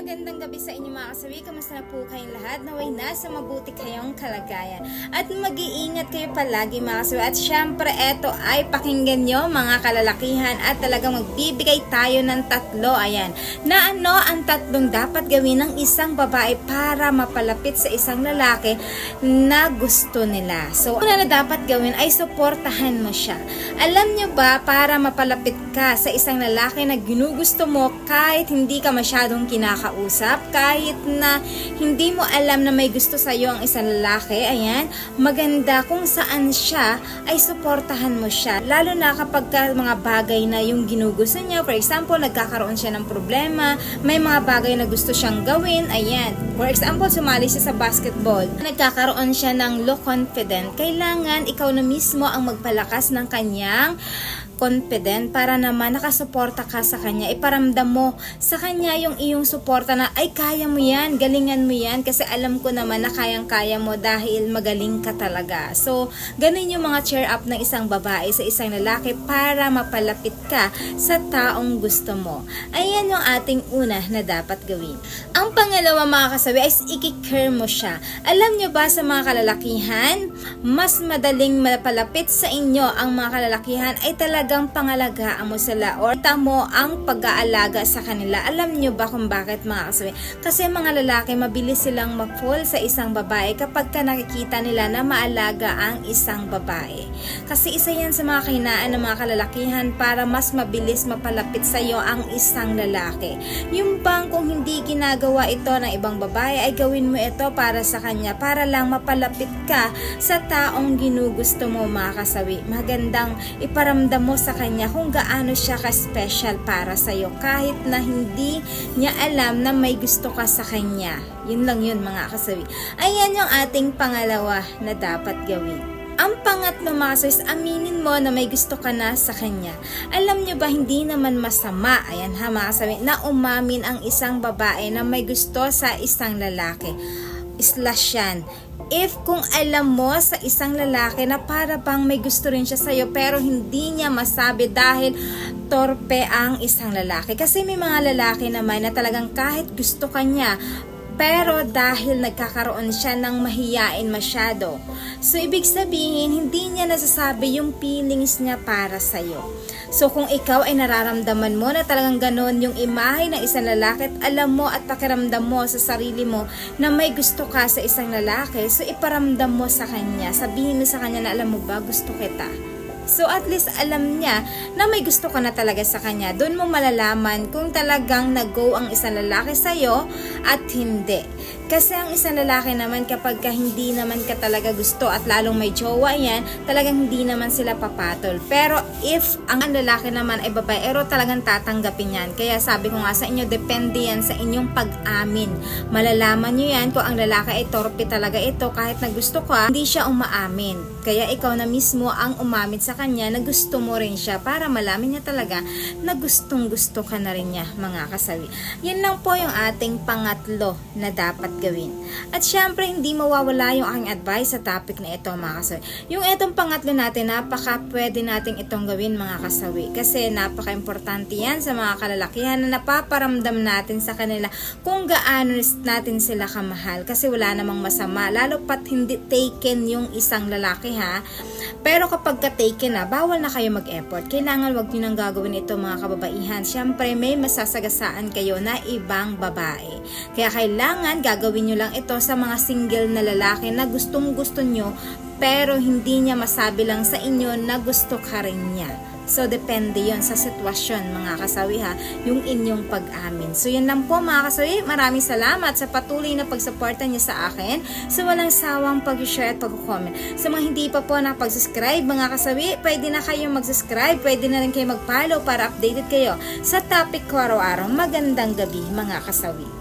magandang gabi sa inyo mga kasawi. Kamusta na po kayong lahat? Naway nasa mabuti kayong kalagayan. At mag-iingat kayo palagi mga kasawi. At syempre, eto ay pakinggan nyo mga kalalakihan at talagang magbibigay tayo ng tatlo. Ayan. Na ano ang tatlong dapat gawin ng isang babae para mapalapit sa isang lalaki na gusto nila. So, una na dapat gawin ay suportahan mo siya. Alam nyo ba, para mapalapit ka sa isang lalaki na ginugusto mo kahit hindi ka masyadong kinakausap, kahit na hindi mo alam na may gusto sa iyo ang isang lalaki, ayan, maganda kung saan siya ay suportahan mo siya. Lalo na kapag ka mga bagay na yung ginugusto niya, for example, nagkakaroon siya ng problema, may mga bagay na gusto siyang gawin, ayan. For example, sumali siya sa basketball, nagkakaroon siya ng low confident, kailangan ikaw na mismo ang magpalakas ng kanyang confident para naman nakasuporta ka sa kanya. Iparamdam mo sa kanya yung iyong suporta na ay kaya mo yan, galingan mo yan kasi alam ko naman na kayang-kaya mo dahil magaling ka talaga. So, ganun yung mga cheer up ng isang babae sa isang lalaki para mapalapit ka sa taong gusto mo. Ayan yung ating una na dapat gawin. Ang pangalawa mga kasawi ay ikikare mo siya. Alam nyo ba sa mga kalalakihan, mas madaling mapalapit sa inyo ang mga kalalakihan ay talagang pangalagaan mo sila or tamo ang pag-aalaga sa kanila. Alam nyo ba kung bakit mga kasawi? Kasi mga lalaki mabilis silang ma-fall sa isang babae kapag ka nakikita nila na maalaga ang isang babae. Kasi isa yan sa mga kahinaan ng mga kalalakihan para mas mabilis mapalapit sa iyo ang isang lalaki. Yung bang kung hindi ginagawa ito ng ibang babae ay gawin mo ito para sa kanya para lang mapalapit ka sa taong ginugusto mo mga kasawi. Magandang iparamdam mo sa kanya kung gaano siya ka-special para sa iyo kahit na hindi niya alam na may gusto ka sa kanya. Yun lang yun mga kasawi. Ayan yung ating pangalawa na dapat gawin. Ang pangatlo mga sis, aminin mo na may gusto ka na sa kanya. Alam nyo ba, hindi naman masama, ayan ha mga kasawi, na umamin ang isang babae na may gusto sa isang lalaki. Slash yan. If kung alam mo sa isang lalaki na para bang may gusto rin siya sa'yo pero hindi niya masabi dahil torpe ang isang lalaki. Kasi may mga lalaki naman na talagang kahit gusto ka niya, pero dahil nagkakaroon siya ng mahiyain masyado. So, ibig sabihin, hindi niya nasasabi yung feelings niya para sa'yo. So, kung ikaw ay nararamdaman mo na talagang ganon yung imahe ng isang lalaki at alam mo at pakiramdam mo sa sarili mo na may gusto ka sa isang lalaki, so iparamdam mo sa kanya. Sabihin mo sa kanya na alam mo ba, gusto kita. So at least alam niya na may gusto ka na talaga sa kanya. Doon mo malalaman kung talagang nag-go ang isang lalaki sa'yo at hindi. Kasi ang isang lalaki naman kapag ka hindi naman ka talaga gusto at lalong may jowa yan, talagang hindi naman sila papatol. Pero if ang lalaki naman ay babaero, talagang tatanggapin yan. Kaya sabi ko nga sa inyo, depende yan sa inyong pag-amin. Malalaman nyo yan kung ang lalaki ay torpe talaga ito kahit na gusto ka, hindi siya umaamin. Kaya ikaw na mismo ang umamit sa kanya na gusto mo rin siya para malaman niya talaga na gustong gusto ka na rin niya mga kasawi. Yan lang po yung ating pangatlo na dapat gawin. At syempre hindi mawawala yung aking advice sa topic na ito mga kasawi. Yung itong pangatlo natin, napaka pwede nating itong gawin mga kasawi. Kasi napaka-importante yan sa mga kalalakihan na napaparamdam natin sa kanila kung gaano natin sila kamahal. Kasi wala namang masama. Lalo pat hindi taken yung isang lalaki ha. Pero kapag ka-taken na, bawal na kayo mag-effort. Kailangan wag nyo nang gagawin ito mga kababaihan. Siyempre, may masasagasaan kayo na ibang babae. Kaya kailangan gagawin nyo lang ito sa mga single na lalaki na gustong gusto nyo pero hindi niya masabi lang sa inyo na gusto ka rin niya. So, depende yon sa sitwasyon, mga kasawi ha, yung inyong pag-amin. So, yun lang po mga kasawi. Maraming salamat sa patuloy na pagsuporta niyo sa akin, sa walang sawang pag-share at pag-comment. Sa mga hindi pa po nakapag-subscribe, mga kasawi, pwede na kayong mag-subscribe, pwede na rin kayo mag-follow para updated kayo sa topic ko araw-araw. Magandang gabi, mga kasawi.